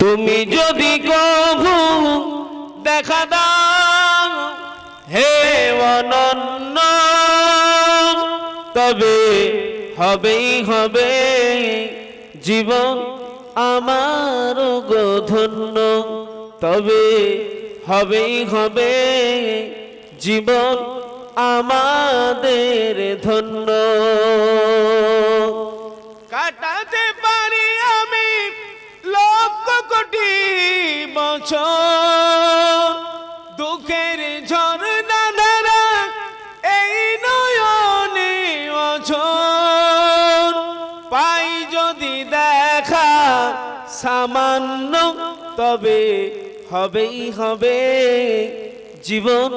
তুমি যদি কভু দেখা দাও, হে অনন্য, তবে হবেই হবে জীবন আমার গো ধন্য তবে হবেই হবে জীবন আমাদের ধন্য। কোটি বছর দুঃখের ঝর্ণা এই নয়নে পাই যদি দেখা সামান্য, তবে হবেই হবে জীবন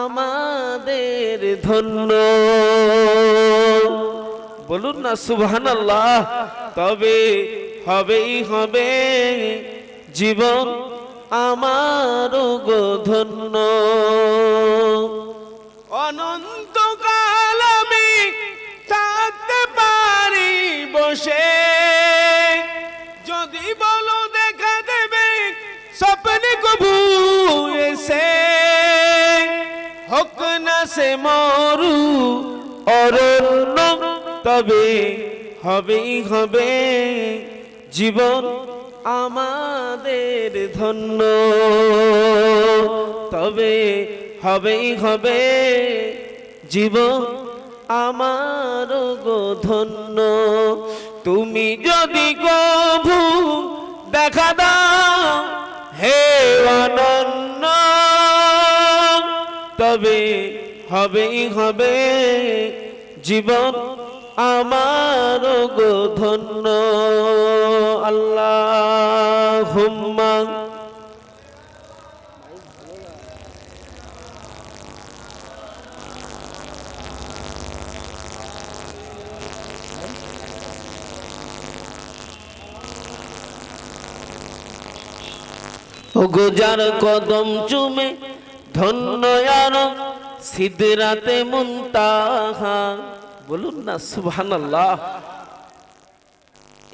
আমাদের ধন্য। বলুন না সুবহান আল্লাহ তবে হবেই হবে। জীবন আমার ধন্য। অনন্তকাল আমি থাকতে পারি বসে। যদি বলো দেখা দেবে, স্বপ্নে কবু এসে। হোক না সে মরু অরণ্য তবে হবেই হবে জীবন আমাদের ধন্য। তবে হবেই হবে জীবন আমার গো ধন্য। তুমি যদি গভু দেখা দাও, হে অনন্য, তবে হবেই হবে জীবন আমার গো ধন্য। আল্লাহ হুম্মা গোজার কদম চুমে ধন্য সিদরাতে মুনতাহা। বলুন না, সুবহানাল্লাহ।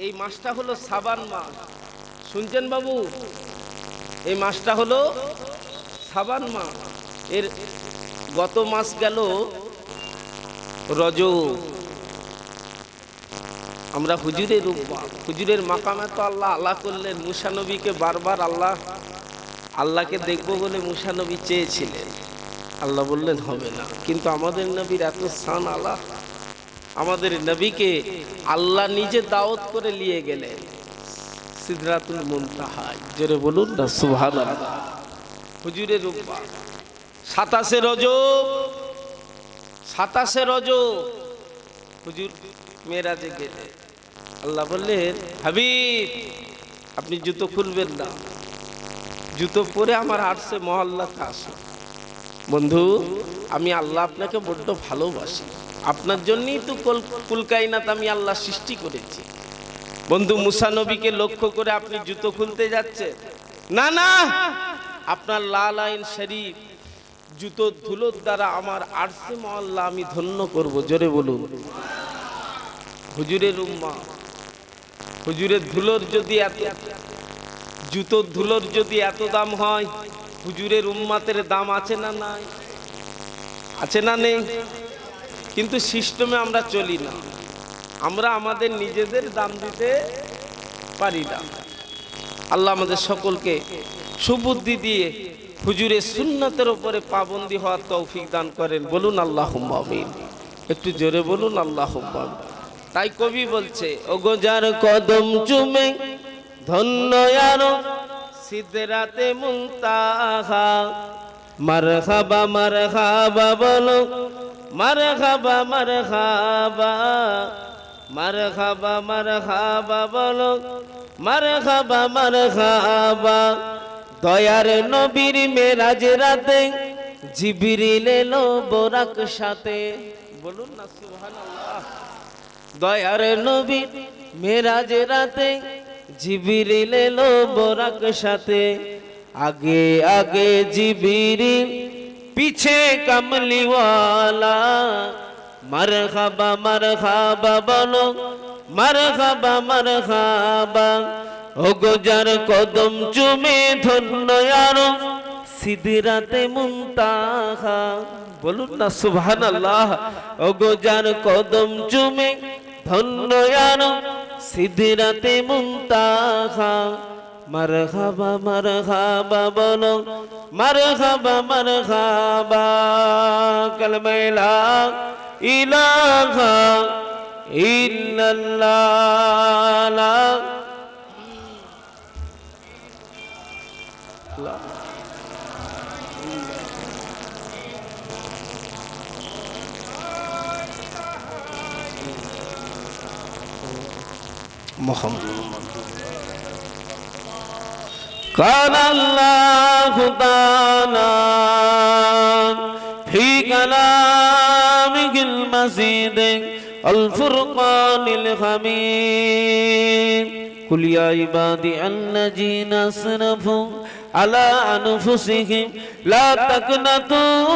এই মাসটা হলো সাবান মাস। শুনছেন বাবু? এই মাসটা হলো সাবান মাস। এর গত মাস গেল রজ আমরা হুজুরের হুজুরের মাকামে তো আল্লাহ আল্লাহ করলেন মুসানবীকে বারবার আল্লাহ, আল্লাহকে দেখব বলে মুসানবী চেয়েছিলেন। আল্লাহ বললেন, হবে না। কিন্তু আমাদের নবীর এত স্থান আল্লাহ আমাদের নবীকে আল্লাহ নিজে দাওয়াত করে নিয়ে গেলেন। সিদরাতুল মুনতাহায় জোরে বলুন না, সুবহানাল্লাহ। হুজুরের রূপা সাতাশে রজব। সাতাশে রজব। হুজুর মেয়েরাজে গেলে। আল্লাহ বললেন, হাবিব, আপনি জুতো খুলবেন না। জুতো পরে আমার আটশে মহল্লাতে আসুন। বন্ধু, আমি আল্লাহ আপনাকে বড্ড ভালোবাসি। আপনার জন্যই তো কুল কুলকাইনাত আমি আল্লাহ সৃষ্টি করেছি। বন্ধু, মুসা নবীকে লক্ষ্য করে আপনি জুতো খুলতে যাচ্ছেন। না না, আপনার লাল আইন শরীফ, জুতো ধুলোর দ্বারা আমার আরসে মহল্লা আমি ধন্য করব, জোরে বলুন। হুজুরের উম্মা, হুজুরের ধুলোর যদি এত জুতোর ধুলোর যদি এত দাম হয়, হুজুরের উম্মাতের দাম আছে না নাই? আছে না নেই? কিন্তু সিস্টেমে আমরা চলি না। আমরা আমাদের নিজেদের দাম দিতে পারি না। আল্লাহ আমাদের সকলকে সুবুদ্ধি দিয়ে হুজুরের সুন্নতের ওপরে পাবন্দি হওয়ার তৌফিক দান করেন। বলুন আল্লাহ আমিন। একটু জোরে বলুন আল্লাহ তাই কবি বলছে ওগোজার কদম চুমে ধন্য আরও সিদ্ধরাতে মুন্তাহা মার খাবা মার খাবা বলো মার খাবা মার খাবা মার খাবা মার খাবা বলো। মার খাবা মার খাবা দয়ার নবীর মেরাজ রাতে জিবিরিল এলো বোরাক সাথে। বলুন না, সুবহানাল্লাহ। দয়ার নবী মেরাজ রাতে জিবিরিল এলো বোরাক সাথে। আগে আগে জিবিরিল পিছে কমলিওয়ালা মার খাবা মার খাবা বলো মার খাবা মার খাবা ও গোজার কদম চুমে ধন্য আরও সিদিরাতে মুনতাহা বলুন না সুবহান আল্লাহ ও গোজার কদম চুমে ধন্য আরও সিদিরাতে মুনতাহা মারহাবা মারহাবা বলো। মারহাবা মারহাবা কালমাইলা ইলাহা ইল্লাল্লাহ। قال الله تعالى في كلامه المزيد الفرقان الحميد قل يا عبادي الذين اسرفوا على انفسهم لا تقنطوا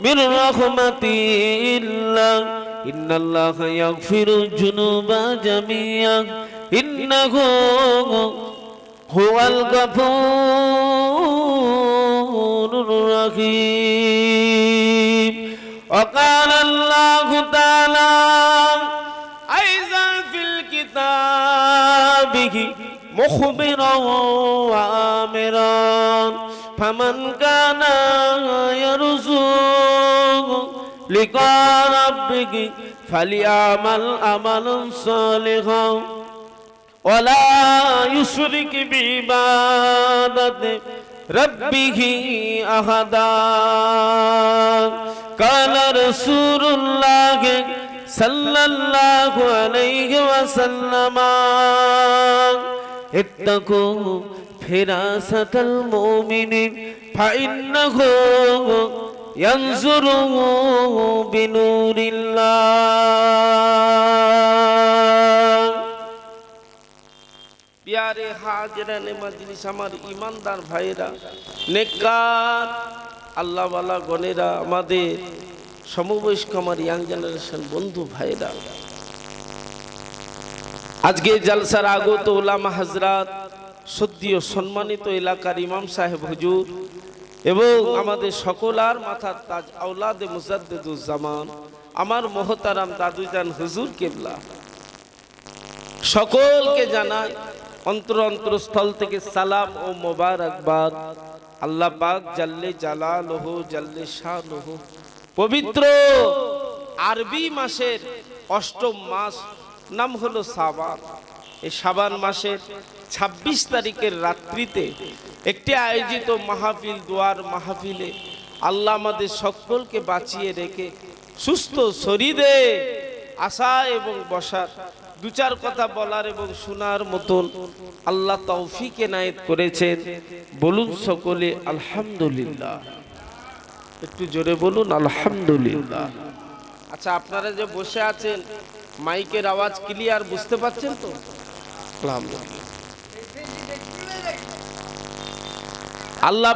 من رحمة الله إن الله يغفر الذنوب جميعا إنه هو الغفور الرحيم وقال الله تعالى أيضا في الكتاب مخبرا وآمرا فمن كان يرجو لقاء ربك فليعمل عملا صالحا ولا يشرك بعبادة ربه أحدا قال رسول الله صلى الله عليه وسلم اتقوا فراسة المؤمن فإنه ينظر بنور الله প্যারে হাজরানে মজলিস আমার ইমানদার ভাইরা নেককার আল্লাহওয়ালা গণেরা, আমাদের সমবয়স্ক আমার ইয়াং জেনারেশন বন্ধু ভাইরা আজকে জালসার আগত ওলামা হাজরাত, সদ্য সম্মানিত এলাকার ইমাম সাহেব হুজুর এবং আমাদের সকল আর মাথার তাজ আউলাদে মুজাদ্দুজ্জামান আমার মহতারাম দাদুজান হুজুর কেবলা। সকলকে জানাই অন্তর অন্তরস্থল থেকে সালাম ও মোবারকবাদ। আল্লাহ পাক জাল্লে জালালহু, জাল্লে শাহলহু পবিত্র আরবি মাসের অষ্টম মাস নাম হলো সাবান। এই সাবান মাসের ২৬ তারিখের রাত্রিতে একটি আয়োজিত মাহফিল, দোয়ার মাহফিলে আল্লাহ আমাদের সকলকে বাঁচিয়ে রেখে সুস্থ শরীরে আসা এবং বসার দু চার কথা বলার এবং শোনার মতন আল্লাহ তৌফিক এনায়েত করেছেন। বলুন সকলে আলহামদুলিল্লাহ। একটু জোরে বলুন, আলহামদুলিল্লাহ। আচ্ছা আপনারা যে বসে আছেন, মাইকের আওয়াজ ক্লিয়ার বুঝতে পাচ্ছেন তো? আল্লাহ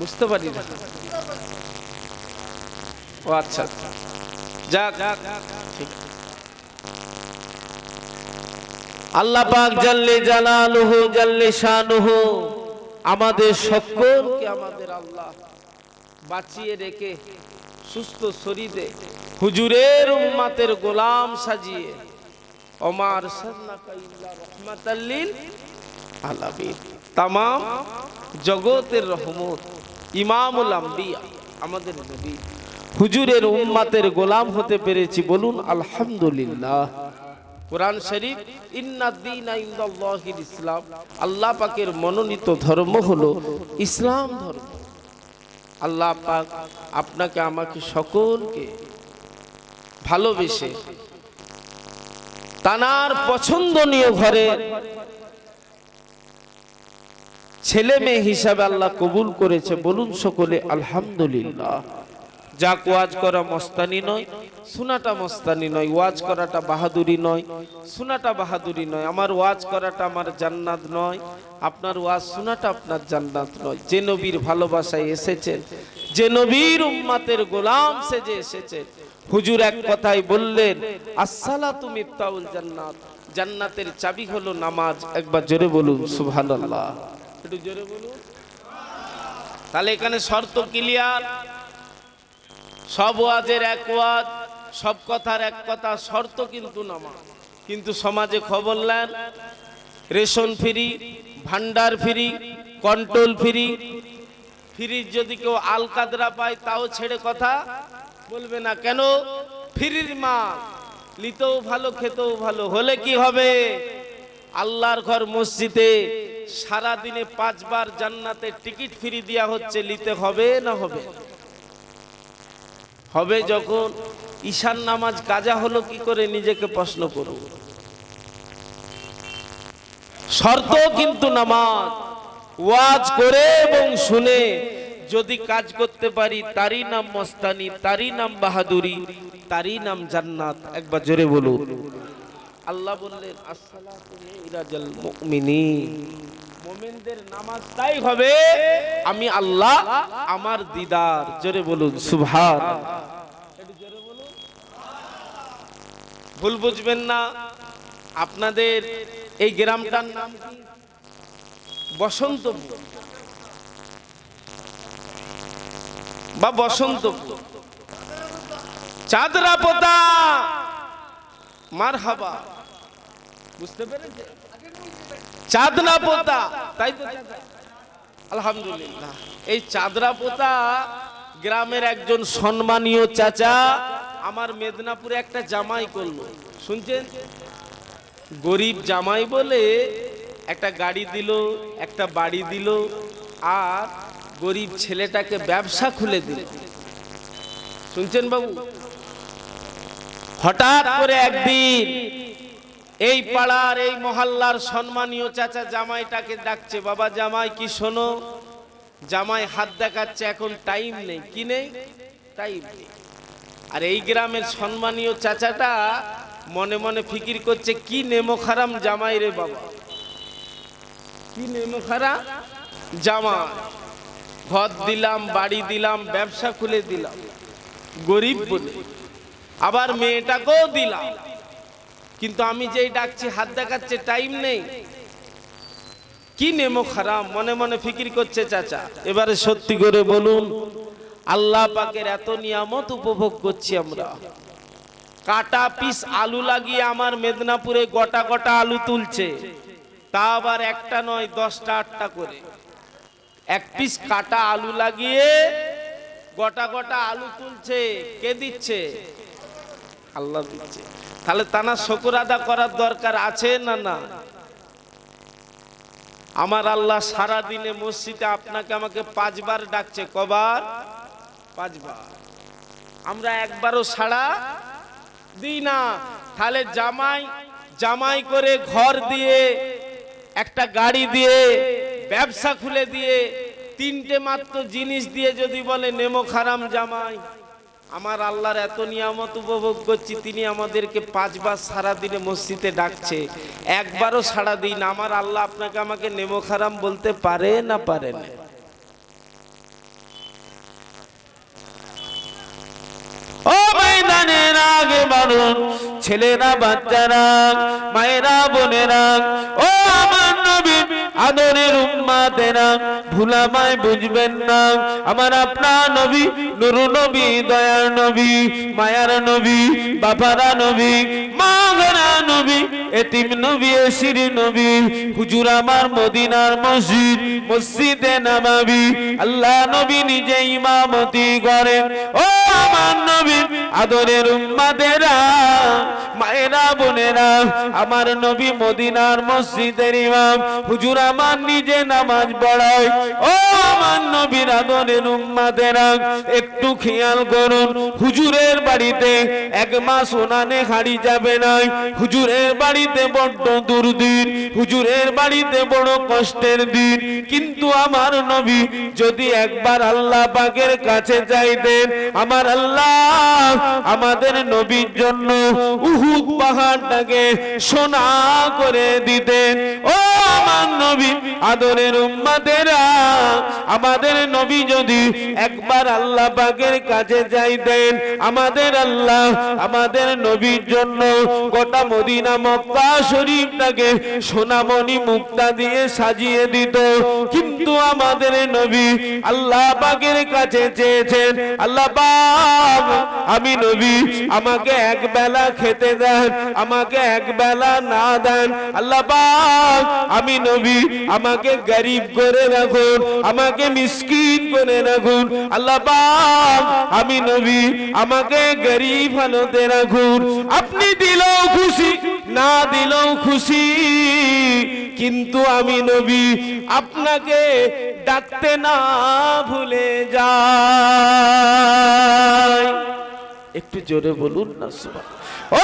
বুঝতে পারি ও আচ্ছা। আল্লাহ পাক আমাদের সকলকে আমাদের আল্লাহ বাঁচিয়ে রেখে সুস্থ শরীরে হুজুরের উম্মাতের গোলাম সাজিয়ে আলামিন। তাম জগতের রহমত, ইমামুল আম্বিয়া, আমাদের নবী। হুজুরের উম্মাতের গোলাম হতে পেরেছি, বলুন আলহামদুলিল্লাহ। কোরআন শরীফ ইন্নাদ্দিনা ইসলাম। আল্লাহ পাকের মনোনীত ধর্ম হলো ইসলাম ধর্ম। আল্লাহ পাক আপনাকে, আমাকে সকলকে ভালোবেসে তানার পছন্দনীয় ঘরে ছেলে মেয়ে হিসাবে আল্লাহ কবুল করেছে, বলুন সকলে আলহামদুলিল্লাহ। যাক ওয়াজ করা মস্তানি নয় শোনাটা মস্তানি নয়, ওয়াজ করাটা বাহাদুরি নয় শোনাটা বাহাদুরি নয়, আমার ওয়াজ করাটা আমার জান্নাত নয়, আপনার ওয়াজ শোনাটা আপনার জান্নাত নয়। যে নবীর ভালোবাসায় এসেছেন, যে নবীর উম্মাতের গোলাম সেজে এসেছেন, হুজুর এক কথাই বললেন, আসসালাতু মিফতাউল জান্নাত। জান্নাতের চাবি হলো নামাজ। একবার জোরে বলুন, সুবহানাল্লাহ। একটু জোরে বলুন। তাহলে এখানে শর্ত ক্লিয়ার সব ওয়াজের এক ওয়াজ, সব কথার এক কথা, শর্ত কিন্তু নামাজ। কিন্তু সমাজে খবর নেন, রেশন ফ্রি, ভান্ডার ফ্রি, কন্ট্রোল ফ্রি। ফ্রির যদি কেউ আলকাদরা পায়, তাও ছেড়ে কথা বলবে না। কেন? ফ্রির মা লিতেও ভালো, খেতেও ভালো। হলে কি হবে? আল্লাহর ঘর মসজিদে সারা দিনে পাঁচবার জান্নাতে টিকিট ফ্রি দেওয়া হচ্ছে, নিতে হবে না হবে? হবে যখন ঈশান নামাজ কাজা হলো কি করে নিজেকে প্রশ্ন করুন? শর্ত কিন্তু নামাজ। ওয়াজ করে এবং শুনে যদি কাজ করতে পারি, তারই নাম মস্তানি, তারই নাম বাহাদুরি, তারই নাম জান্নাত। একবার জোরে বলুন। আল্লাহ বললেন মুমিনিন। মুমিনদের নামাজ তাই হবে, আমি আল্লাহ আমার দিদার। জোরে বলুন, সুবহান। ভুল বুঝবেন না, আপনাদের এই গ্রামটার নাম বসন্তপুর। বা বসন্তপুর। চাঁদরা পোতা। মার হাবা বুঝতে পেরেছেন? চাঁদনা পোতা। তাই তো? আলহামদুলিল্লাহ। এই চাঁদরা পোতা গ্রামের একজন সম্মানীয় চাচা আমার মেদিনীপুরে একটা জামাই করল। শুনছেন? গরিব জামাই বলে একটা গাড়ি দিল, একটা বাড়ি দিল, আর গরিব ছেলেটাকে ব্যবসা খুলে দিল। শুনছেন বাবু? হঠাৎ করে একদিন এই পাড়ার, এই মহল্লার সম্মানীয় চাচা জামাইটাকে ডাকছে, বাবা জামাই, কি শোনো? জামাই হাত দেখাচ্ছে, এখন টাইম নেই। কি নেই? টাইম নেই। আর এই গ্রামের সম্মানীয় চাচাটা মনে মনে ফিকির করছে, কি নেমো খারাম জামাই রে বাবা? কি নেমো খারাম জামা ঘর দিলাম, বাড়ি দিলাম, ব্যবসা খুলে দিলাম। গরিব বলে। আবার মেয়েটাকেও দিলাম। কিন্তু আমি যেই ডাকছি, হাত দেখাচ্ছে টাইম নেই। কি নেমো খারাপ? মনে মনে ফিকির করছে চাচা। এবারে সত্যি করে বলুন, আল্লাহ পাকের এত নিয়ামত উপভোগ করছি আমরা। কাটা পিস আলু লাগিয়ে আমার মেদিনীপুরে গোটা গোটা আলু তুলছে। তা আবার একটা নয়, দশটা, আটটা করে। এক পিস কাটা আলু লাগিয়ে গোটা গোটা আলু তুলছে। কে দিচ্ছে? আল্লাহ দিচ্ছে। তাহলে তানা শকুর আদা করার দরকার আছে না না? আমার আল্লাহ সারা দিনে মসজিদে আপনাকে আমাকে পাঁচবার ডাকছে, কবার? পাঁচবার। আমরা একবারও সাড়া দিই না। তাহলে জামাই জামাই করে ঘর দিয়ে, একটা গাড়ি দিয়ে, ব্যবসা খুলে দিয়ে, তিনটে মাত্র জিনিস দিয়ে যদি বলে নেমো খারাম জামাই। আমার আল্লাহর এত নিয়ামত উপভোগ করছি, তিনি আমাদেরকে পাঁচবার সারা দিনে মসজিদে ডাকছে। একবারও সারা দিন, আমার আল্লাহ আপনাকে আমাকে নেমো খারাম বলতে পারে না পারে না? ছেলেরা, বাচ্চারা, মায়েরা, বোনেরা, ও আদরের উম্মাতেরা ভুলামায় বুঝবেন না। আমার আপনার নবী, নুরু নবী, দয়ার নবী, মায়ার নবী, বাবারা নবী মাগরা নবী, এতিম নবী এসির নবী, হুজুর আমার মদিনার মসজিদ, মসজিদে নামাবি। আল্লাহ নবী নিজে ইমামতি করেন। ও আমার নবী, আদরের উম্মাদেরা, মায়েরা বোনেরা, আমার নবী মদিনার মসজিদের ইমাম, হুজুর আমার নিজে নামাজ পড়ায়। ও আমার নবীর আদরের উম্মাদেরা, একটু খেয়াল করুন, হুজুরের বাড়িতে এক মাস ওনানে হাড়ি যাবে না হুজুরের বাড়িতে বড্ড দুর্দিন, হুজুরের বাড়িতে বড় কষ্টের দিন। কিন্তু আমার নবী যদি একবার আল্লাহ পাকের কাছে যাইতেন, আমার আল্লাহ আমাদের নবীর জন্য উহুদ পাহাড়টাকে সোনা করে দিতেন। ও আমার নবী আদরের উম্মাদেরা আমাদের নবী যদি একবার আল্লাহ পাকের কাছে যাইতেন আমাদের আল্লাহ আমাদের নবীর জন্য গোটা মদিনা মক্কা শরীফটাকে সোনামণি মুক্তা দিয়ে সাজিয়ে দিত। কিন্তু আমাদের নবী আল্লাহ পাকের কাছে চেয়েছেন, আল্লাহ পাক, আমি নবী, আমাকে এক বেলা খেতে দেন, আমাকে এক বেলা না দেন। আল্লাহ পাক, আমি নবী, আমাকে গরিব করে রাখুন, আমাকে মিসকিন করে রাখুন। আল্লাহ আমি নবী, আমাকে গরিব হালতে রাখুন। আপনি দিলেও খুশি, না দিলেও খুশি, কিন্তু আমি নবী, আপনাকে ডাকতে না ভুলে যাই। একটু জোরে বলুন না সুবহান ও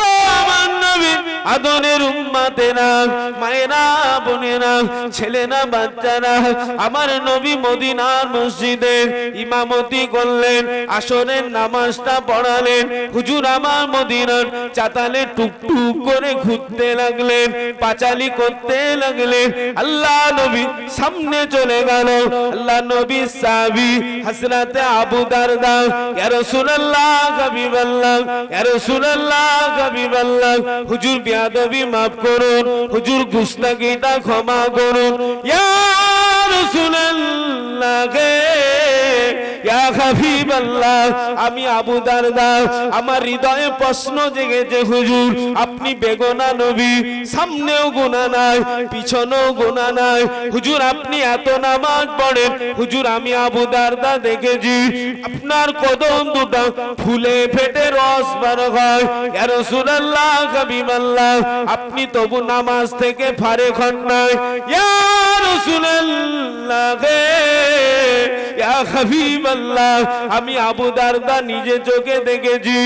নবী আদরের উম্মাতেরা মায়েরা বোনেরা ছেলেরা বাচ্চারা আমার নবী মদিনার মসজিদে ইমামতি করলেন, আসরের নামাজটা পড়ালেন। হুজুর আমার মদিনার চাতালে টুকটুক করে ঘুরতে লাগলেন, পাচালি করতে লাগলেন। আল্লাহ নবী সামনে চলে গেল। আল্লাহ নবী সাবি হসরতে আবু দারদা, ইয়া রাসূলুল্লাহ, হাবিবাল্লাহ, ইয়া রাসূলুল্লাহ, হাবিবাল্লাহ। হুজুর বিয়াদবি মাফ করুন হুজুর গুস্তাখিটা ক্ষমা করুন। ইয়া ইয়া হাবিবাল্লাহ আমি আবু দারদা আমার হৃদয়ে প্রশ্ন জেগেছে, হুজুর, আপনি বেগনা নবী, সামনেও গুনাহ নাই, পিছনেও গুনাহ নাই। হুজুর, আপনি এত নামাজ পড়েন, হুজুর, আমি আবু দারদা দেখেছি, আপনার কদম দুটো ফুলে ফেটে রস বার হয়। রাসূলুল্লাহ হাবিবাল্লাহ আপনি তবু নামাজ থেকে ফারে হন নাই। ইয়া রাসূলুল্লাহ গে ইয়া হাবিবাল্লাহ আমি আবু দারদা নিজে চোখে দেখেছি।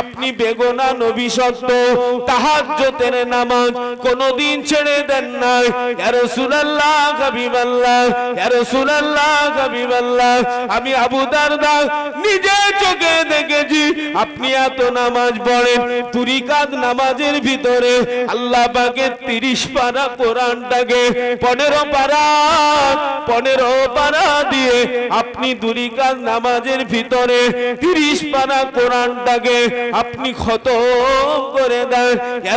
আপনি বেগনা নবী সত্য, তাহাজ্জুদের নামাজ কোনদিন ছেড়ে দেন নাই। হাবিবাল্লাহ হাবিবাল্লাহ, আমি আবু দারদা নিজে চোখে দেখেছি। আপনি এত নামাজ পড়েন, তুরিকাত নামাজের ভিতরে আল্লাহ পাকের 30 পারা কোরআনটাকে 15 পারা 15 পারা দিয়ে আপনি দুরিকাত নামাজের ভিতরে 30 পারা কোরআনটাকে আপনি খতম করে দেন।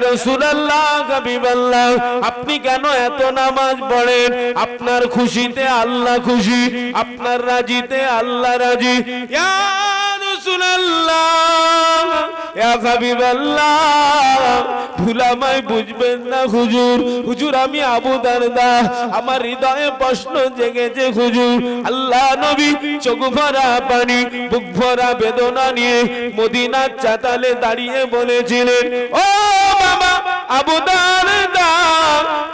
রাসূলুল্লাহ হাবিবাল্লাহ আপনি কেন এত নামাজ পড়েন? আপনার খুশিতে আল্লাহ খুশি, আপনার রাজিতে আল্লাহ রাজি। ইয়া রাসূলুল্লাহ হাবিবাল্লাহ ভুলামাই বুঝবেন না হুজুর। হুজুর, আমি আবু দারদা। আমার হৃদয়ে প্রশ্ন জেগেছে হুজুর। আল্লাহ নবী চোখ ভরা পানি, বুক ভরা বেদনা নিয়ে মদিনার চাতালে দাঁড়িয়ে বলেছিলেন, ও দারদা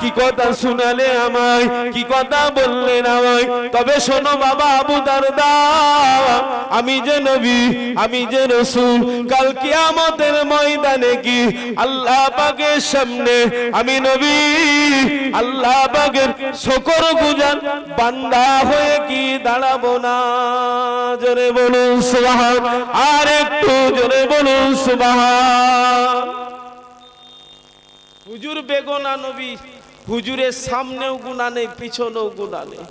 কি কথা শুনালে আমায়, কি কথা বললেন আমায়? তবে শোনো বাবা আবু দারদা আমি যে নবী, আমি যে রসুল, কাল কিয়ামতের ময়দানে কি আল্লাহ পাকের সামনে আমি নবী? আল্লাহ পাকের শকর গুজার বান্দা হয়ে কি দাঁড়াবো না? জোরে বলুন সুবহান, আর একটু জোরে বলুন সুবহান। হুজুর বেগনা নবী হুজুরের সামনেও গুণা নেই, পিছনেও গুণা নেই।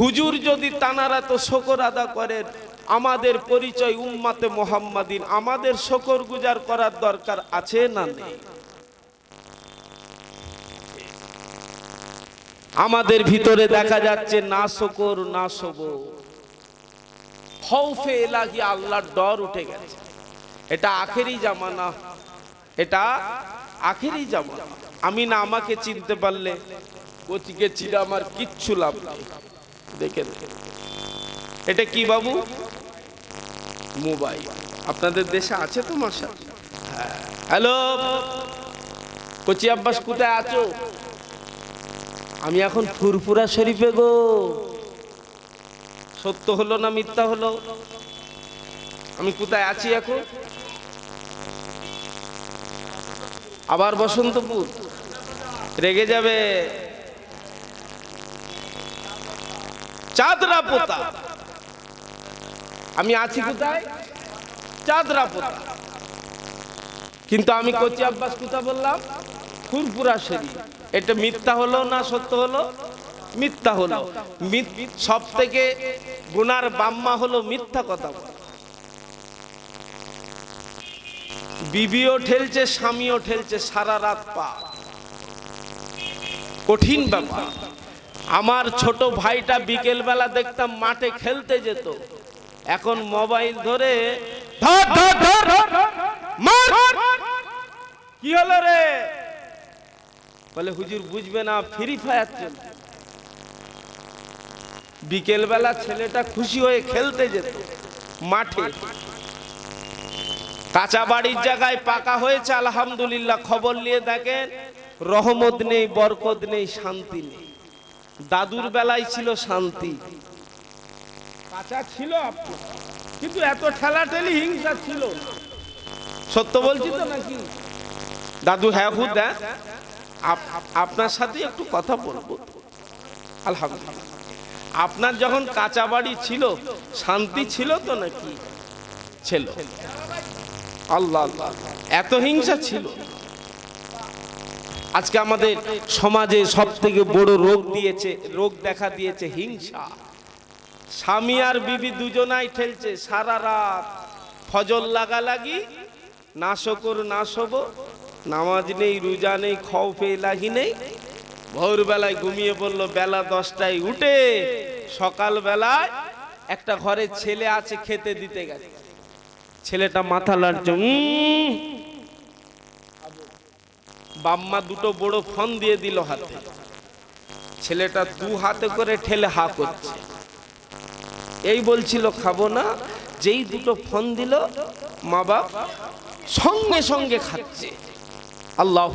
হুজুর যদি তানারা তো শকর আদা করেন, আমাদের পরিচয় উম্মাতে মোহাম্মদিন, আমাদের শকর গুজার করার দরকার আছে না নেই? আমাদের ভিতরে দেখা যাচ্ছে, না শকর, না সব হৌফে এলাহি আল্লাহর ডর উঠে গেছে। এটা আখেরি জামানা। এটা আখেরি জামানা। আমি না আমাকে চিনতে পারলে গতিকে চিরা আমার কিচ্ছু লাভ নেই। দেখেন এটা কি বাবু? মোবাইল। আপনাদের দেশে আছে তো মশা হ্যালো? কচি আব্বাস, কোথায় আছো? আমি এখন ফুরফুরা শরীফে গো। সত্য হলো না মিথ্যা হলো? আমি কোথায় আছি এখন? আবার বসন্তপুর? রেগে যাবে। চাঁদরা পোতা। আমি আছি কোথায়? চাঁদরা পোতা। কিন্তু আমি কচি আব্বাস কোথা বললাম? ফুরপুরা শরীফ এটা মিথ্যা হলো না সত্য হলো? মিথ্যা হলো। সব থেকে গুনার বাম্মা হলো মিথ্যা কথা বিবিও ঠেলছে, স্বামীও ঠেলছে, সারা রাত পা। কঠিন ব্যাপার। আমার ছোট ভাইটা বিকেল বেলা দেখতাম মাঠে খেলতে যেত। এখন মোবাইল ধরে কি হলো রে? বলে হুজুর বুঝবে না ফ্রি ফায়ার চলছে। বিকেল বেলা ছেলেটা খুশি হয়ে খেলতে যেত মাঠে। কাঁচা বাড়ির জায়গায় পাকা হয়েছে আলহামদুলিল্লাহ। খবর নিয়ে দেখেন রহমত নেই বরকত নেই শান্তি নেই। দাদুর বেলায় ছিল শান্তি। কাঁচা ছিল কিন্তু এত ঠেলাঠেলি হিংসা ছিল। সত্য বলছি তো নাকি? দাদু হ্যাঁ হুদ আপনার সাথে একটু কথা বলব। আলহামদুলিল্লাহ। আপনার যখন কাঁচা বাড়ি ছিল শান্তি ছিল তো নাকি? ছিল। আল্লাহ আল্লাহ। এত হিংসা ছিল। আজকে আমাদের সমাজে সব থেকে বড় রোগ দিয়েছে, রোগ দেখা দিয়েছে হিংসা স্বামী আর বিবি দুজনাই ঠেলছে, সারা রাত ফজল লাগালাগি, না শকর, না শোব নামাজ নেই, রোজা নেই খৌফে লাগি নেই ভোরবেলায় ঘুমিয়ে পড়ল, বেলা দশটায় উঠে সকাল বেলায় একটা ঘরে ছেলে আছে, খেতে দিতে গেছে ছেলেটা মাথা লাড়ছে। বাম্মা দুটো বড় ফোন দিয়ে দিল হাতে। ছেলেটা দু হাতে করে ঠেলে হা করছে। এই বলছিল, খাব না, যেই দুটো ফোন দিল, মা বাপ সঙ্গে সঙ্গে খাচ্ছে। আল্লাহ